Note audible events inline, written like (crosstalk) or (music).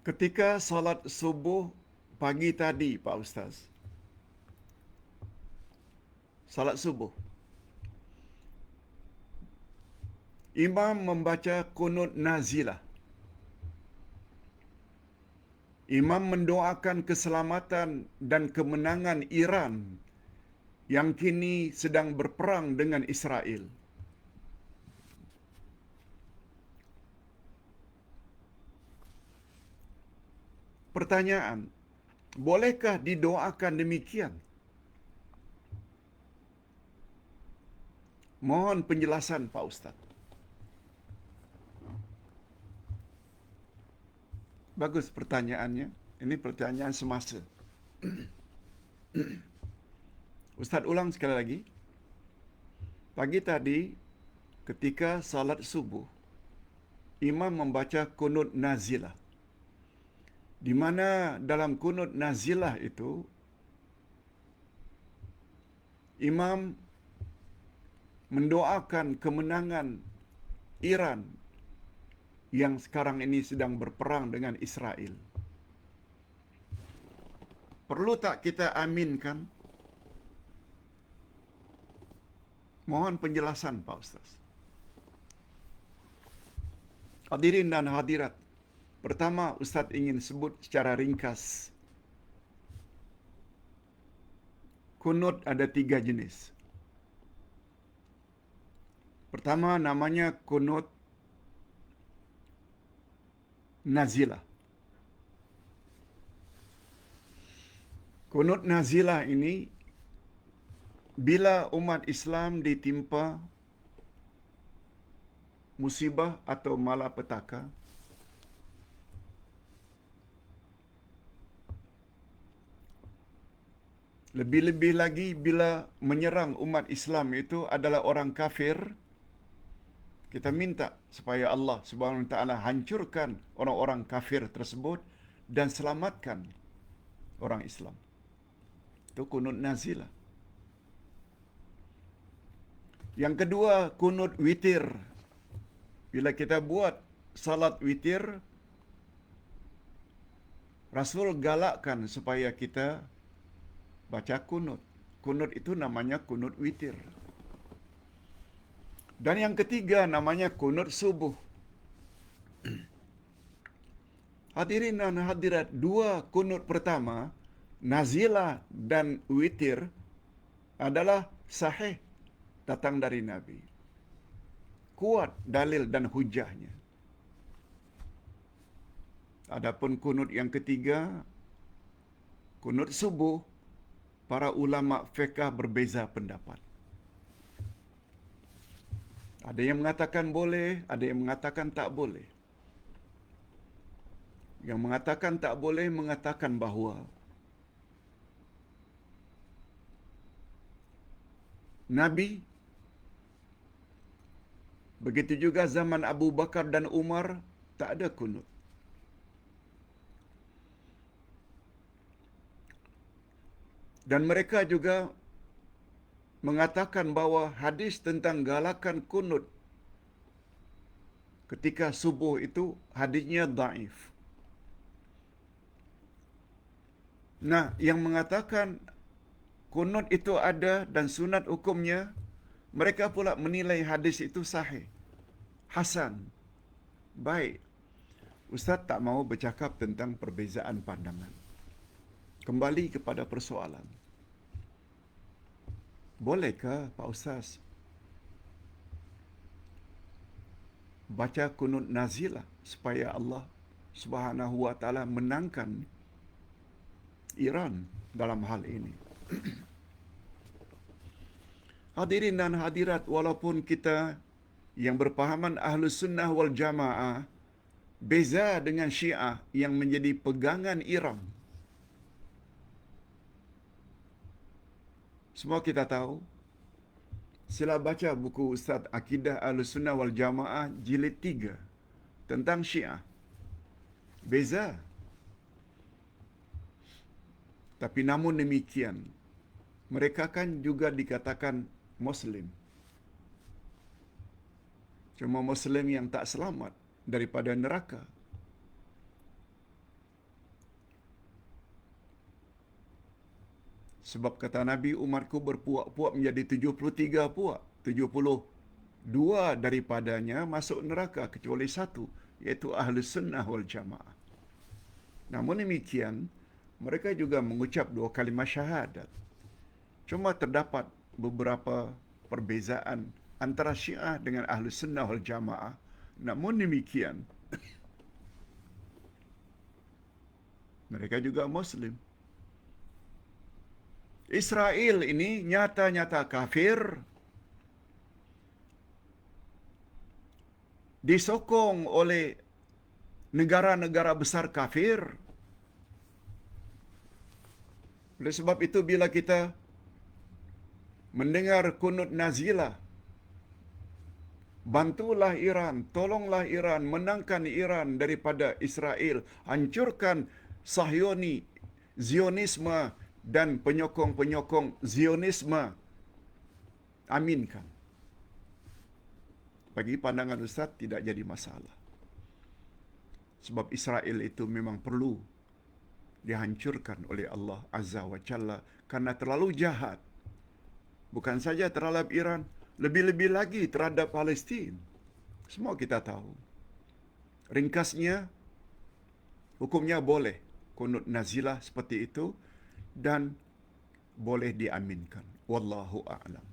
Ketika salat subuh pagi tadi, Pak Ustaz. Salat subuh. Imam membaca kunut nazilah. Imam mendoakan keselamatan dan kemenangan Iran yang kini sedang berperang dengan Israel. Pertanyaan, bolehkah didoakan demikian? Mohon penjelasan Pak Ustaz. Bagus pertanyaannya. Ini pertanyaan semasa. (clears throat) Ustaz ulang sekali lagi. Pagi tadi ketika salat subuh imam membaca kunut nazilah. Di mana dalam kunut nazilah itu imam mendoakan kemenangan Iran yang sekarang ini sedang berperang dengan Israel. Perlu tak kita aminkan? Mohon penjelasan Pak Ustaz. Hadirin dan hadirat, pertama Ustaz ingin sebut secara ringkas. Kunut ada tiga jenis. Pertama namanya kunut nazilah. Kunut nazilah ini bila umat Islam ditimpa musibah atau malapetaka lebih-lebih lagi bila menyerang umat Islam itu adalah orang kafir kita minta supaya Allah Subhanahu wa taala hancurkan orang-orang kafir tersebut dan selamatkan orang Islam. Itu kunut nazilah. Yang kedua, kunut witir. Bila kita buat salat witir, Rasul galakkan supaya kita baca kunut. Kunut itu namanya kunut witir. Dan yang ketiga namanya kunut subuh. (clears throat) Hadirin dan hadirat, dua kunut pertama, nazilah dan witir adalah sahih datang dari Nabi. Kuat dalil dan hujahnya. Adapun kunut yang ketiga, kunut subuh, para ulama fiqh berbeza pendapat. Ada yang mengatakan boleh, ada yang mengatakan tak boleh. Yang mengatakan tak boleh mengatakan bahawa Nabi begitu juga zaman Abu Bakar dan Umar tak ada kunut. Dan mereka juga mengatakan bahawa hadis tentang galakan kunut ketika subuh itu hadisnya daif. Nah, yang mengatakan kunut itu ada dan sunat hukumnya, mereka pula menilai hadis itu sahih. Hasan. Baik. Ustaz tak mau bercakap tentang perbezaan pandangan. Kembali kepada persoalan. Bolehkah Pak Ustaz baca kunut nazilah supaya Allah Subhanahu wa taala menangkan Iran dalam hal ini. (clears throat) Hadirin dan hadirat walaupun kita yang berpahaman ahlu sunnah wal jamaah beza dengan syiah yang menjadi pegangan Iran. Semua kita tahu. Sila baca buku Ustaz Akidah Ahlussunnah wal Jamaah jilid 3 tentang Syiah. Beza. Tapi namun demikian, mereka kan juga dikatakan Muslim. Cuma Muslim yang tak selamat daripada neraka. Sebab kata Nabi, umatku berpuak-puak menjadi 73 puak. 72 daripadanya masuk neraka kecuali satu, iaitu Ahli Sunnah wal Jamaah. Namun demikian, mereka juga mengucap dua kalimah syahadat. Cuma terdapat beberapa perbezaan antara Syiah dengan Ahli Sunnah wal Jamaah. Namun demikian, (coughs) mereka juga Muslim. Israel ini nyata-nyata kafir, disokong oleh negara-negara besar kafir. Oleh sebab itu bila kita mendengar kunut nazilah, bantulah Iran, tolonglah Iran, menangkan Iran daripada Israel, hancurkan Sahyoni, Zionisme dan penyokong-penyokong Zionisme. Aminkan. Bagi pandangan Ustaz tidak jadi masalah. Sebab Israel itu memang perlu dihancurkan oleh Allah Azza wa Jalla karena terlalu jahat. Bukan saja terhadap Iran, lebih-lebih lagi terhadap Palestin. Semua kita tahu. Ringkasnya, hukumnya boleh kunut nazilah seperti itu dan boleh diaminkan. Wallahu a'lam.